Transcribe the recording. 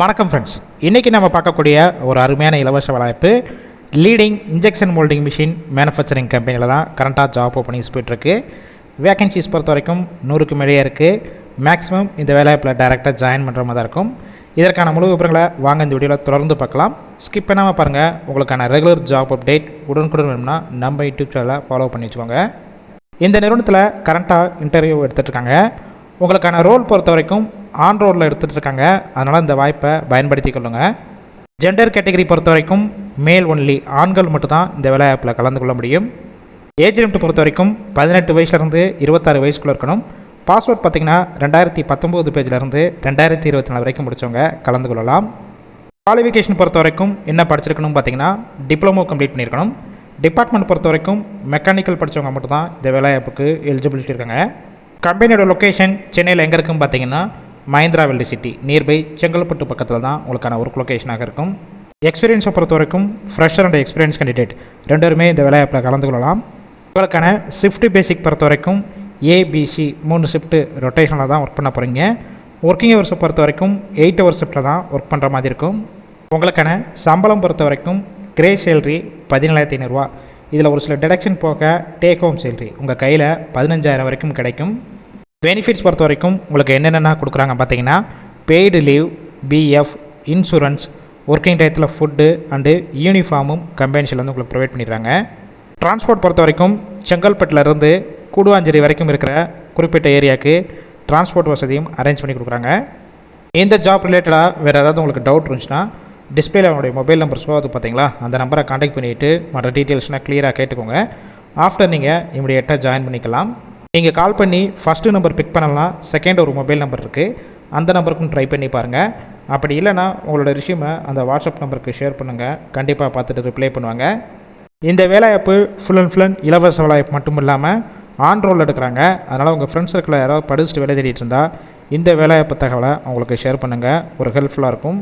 வணக்கம் ஃப்ரெண்ட்ஸ் இன்றைக்கி நம்ம பார்க்கக்கூடிய ஒரு அருமையான இலவச வாய்ப்பு leading injection moulding machine manufacturing கம்பெனியில் தான் கரண்ட்டாக ஜாப் ஓப்பனிங்ஸ் போயிட்டுருக்கு வேகன்சிஸ் பொறுத்த வரைக்கும் நூறுக்கு மேலேயே இருக்குது மேக்ஸிமம் இந்த வேலைவாய்ப்பில் டைரெக்டாக ஜாயின் பண்ணுற மாதிரி தான் இருக்கும். இதற்கான முழு விவரங்களை வாங்க இந்த வீடியோவில் தொடர்ந்து பார்க்கலாம். ஸ்கிப் பண்ணாமல் பாருங்கள் உங்களுக்கான ரெகுலர் ஜாப் அப்டேட் உடனுக்குடன் வேணும்னா நம்ம யூடியூப் சேனலை ஃபாலோ பண்ணி வச்சுக்கோங்க. இந்த நிறுவனத்தில் கரண்ட்டாக இன்டர்வியூ எடுத்துகிட்டு இருக்காங்க. உங்களுக்கான ரோல் பொறுத்த வரைக்கும் ஆன் ரோலில் எடுத்துகிட்டு இருக்காங்க அதனால் இந்த வாய்ப்பை பயன்படுத்தி கொள்ளுங்கள் ஜெண்டர் கேட்டகரி பொறுத்த வரைக்கும் மேல் ஒன்லி ஆண்கள் மட்டும்தான் இந்த வேலைவாய்ப்பில் கலந்து கொள்ள முடியும். ஏஜ் லிமிட் பொறுத்த வரைக்கும் பதினெட்டு வயசுலேருந்து இருபத்தாறு வயசுக்குள்ளே இருக்கணும். பாஸ்வேர்ட் பார்த்தீங்கன்னா ரெண்டாயிரத்தி பத்தொம்போது பேஜிலேருந்து ரெண்டாயிரத்தி இருபத்தி நாலு வரைக்கும் முடித்தவங்க கலந்து கொள்ளலாம். குவாலிஃபிகேஷன் பொறுத்த வரைக்கும் என்ன படிச்சிருக்கணும் பார்த்தீங்கன்னா டிப்ளமோ கம்ப்ளீட் பண்ணியிருக்கணும். டிபார்ட்மெண்ட் பொறுத்த வரைக்கும் மெக்கானிக்கல் படித்தவங்க மட்டும்தான் இந்த வேலைவாய்ப்புக்கு எலிஜிபிலிட்டி இருக்காங்க. கம்பெனியோட லொக்கேஷன் சென்னையில் எங்கே இருக்குன்னு பார்த்தீங்கன்னா Mahindra world city nearby Chengalpattu பக்கத்தில் தான் உங்களுக்கான ஒர்க் லொக்கேஷனாக இருக்கும். எக்ஸ்பீரியன்ஸை பொறுத்த வரைக்கும் ஃப்ரெஷர் அண்ட் எக்ஸ்பீரியன்ஸ் கேண்டிடேட் ரெண்டுமே இந்த வேலைவாய்ப்பில் கலந்து கொள்ளலாம். உங்களுக்கான ஷிஃப்ட் பேசிக் பொறுத்த வரைக்கும் ஏபிசி மூணு ஷிஃப்ட்டு ரொட்டேஷனில் தான் ஒர்க் பண்ண போகிறீங்க ஒர்க்கிங் ஹவர்ஸை பொறுத்த வரைக்கும் எயிட் ஹவர் ஷிஃப்ட்டில் தான் ஒர்க் பண்ணுற மாதிரி இருக்கும். உங்களுக்கான சம்பளம் பொறுத்த வரைக்கும் கிரே சேலரி பதினேழாயிரத்தி ஐநூறுரூவா இதில் ஒரு சில டிடக்ஷன் போக டேக் ஹோம் சேல்ரி உங்கள் கையில் பதினஞ்சாயிரம் வரைக்கும் கிடைக்கும். பெனிஃபிட்ஸ் பொறுத்த வரைக்கும் உங்களுக்கு என்னென்னா கொடுக்குறாங்க பார்த்தீங்கன்னா paid leave PF insurance working டயத்தில் ஃபுட்டு அண்டு யூனிஃபார்மும் கம்பெனிஸ்லேருந்து உங்களுக்கு ப்ரொவைட் பண்ணிடுறாங்க. டிரான்ஸ்போர்ட் பொறுத்த வரைக்கும் செங்கல்பட்டிலேருந்து கூடுவாஞ்சேரி வரைக்கும் இருக்கிற குறிப்பிட்ட ஏரியாவுக்கு டிரான்ஸ்போர்ட் வசதியும் அரேஞ்ச் பண்ணி கொடுக்குறாங்க. இந்த ஜாப் ரிலேட்டடாக வேறு ஏதாவது உங்களுக்கு டவுட் இருந்துச்சுன்னா டிஸ்பிளேல அவனுடைய மொபைல் நம்பர் ஷோ ஆகுது பார்த்தீங்களா? அந்த நம்பரை காண்டாக்ட் பண்ணிவிட்டு மற்ற டீட்டெயில்ஸ்னால் க்ளியராக கேட்டுக்கோங்க. ஆஃப்டர் நீங்கள் இமிடியேட்டாக ஜாயின் பண்ணிக்கலாம். நீங்கள் கால் பண்ணி ஃபஸ்ட்டு நம்பர் பிக் பண்ணலாம். செகண்ட் ஒரு மொபைல் நம்பர் இருக்குது அந்த நம்பருக்கும் ட்ரை பண்ணி பாருங்கள் அப்படி இல்லைனா உங்களோட ரிஷ்யூமை அந்த வாட்ஸ்அப் நம்பருக்கு ஷேர் பண்ணுங்கள் கண்டிப்பாக பார்த்துட்டு ரிப்ளை பண்ணுவாங்க. இந்த வேலைவாய்ப்பு ஃபுல் அண்ட் ஃபுல் அண்ட் இலவச வேலைவாய்ப்பு மட்டும் இல்லாமல் ஆன் ரோல் எடுக்கிறாங்க. அதனால் உங்கள் ஃப்ரெண்ட்ஸ் சர்க்கிளில் யாராவது படிச்சுட்டு வேலை தேடிட்டு இருந்தால் இந்த வேலையாப்பு தகவலை அவங்களுக்கு ஷேர் பண்ணுங்கள் ஒரு ஹெல்ப்ஃபுல்லாக இருக்கும்.